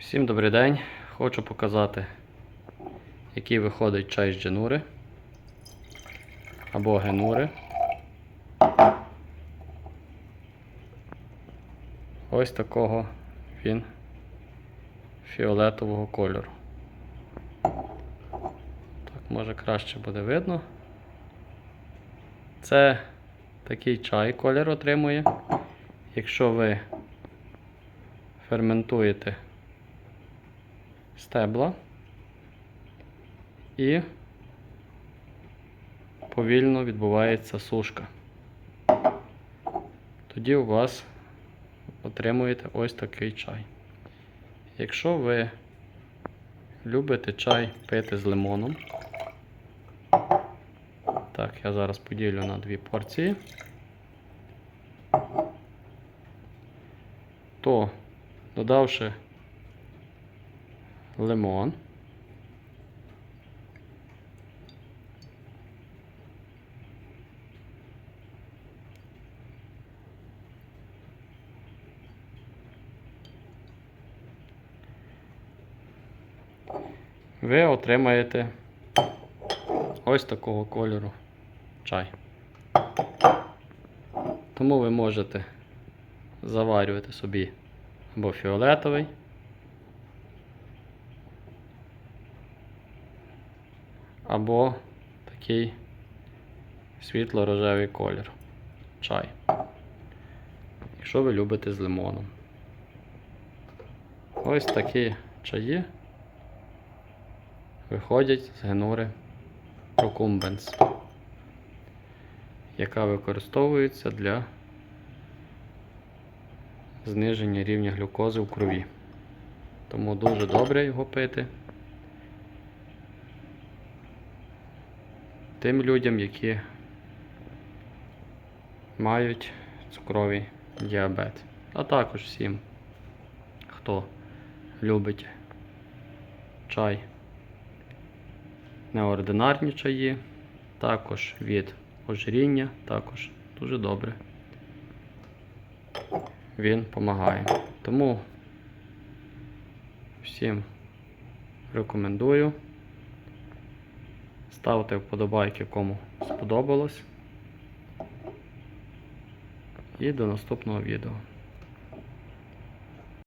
Всім добрий день. Хочу показати, який виходить чай з дженури або генури. Ось такого він фіолетового кольору. Так, може краще буде видно. Це такий чай колір отримує. Якщо ви ферментуєте стебла і повільно відбувається сушка. Тоді у вас отримуєте ось такий чай. Якщо ви любите чай пити з лимоном, так, я зараз поділю на дві порції, то додавши лимон. Ви отримаєте ось такого кольору чай. Тому ви можете заварювати собі або фіолетовий, або такий світло-рожевий колір чай. Якщо ви любите з лимоном. Ось такі чаї виходять з генури Procumbens, яка використовується для зниження рівня глюкози в крові. Тому дуже добре його пити. Тим людям, які мають цукровий діабет, а також всім, хто любить чай, неординарні чаї, також від ожиріння, також дуже добре. Він допомагає. Тому всім рекомендую. Ставте вподобайки, кому сподобалось. І до наступного відео.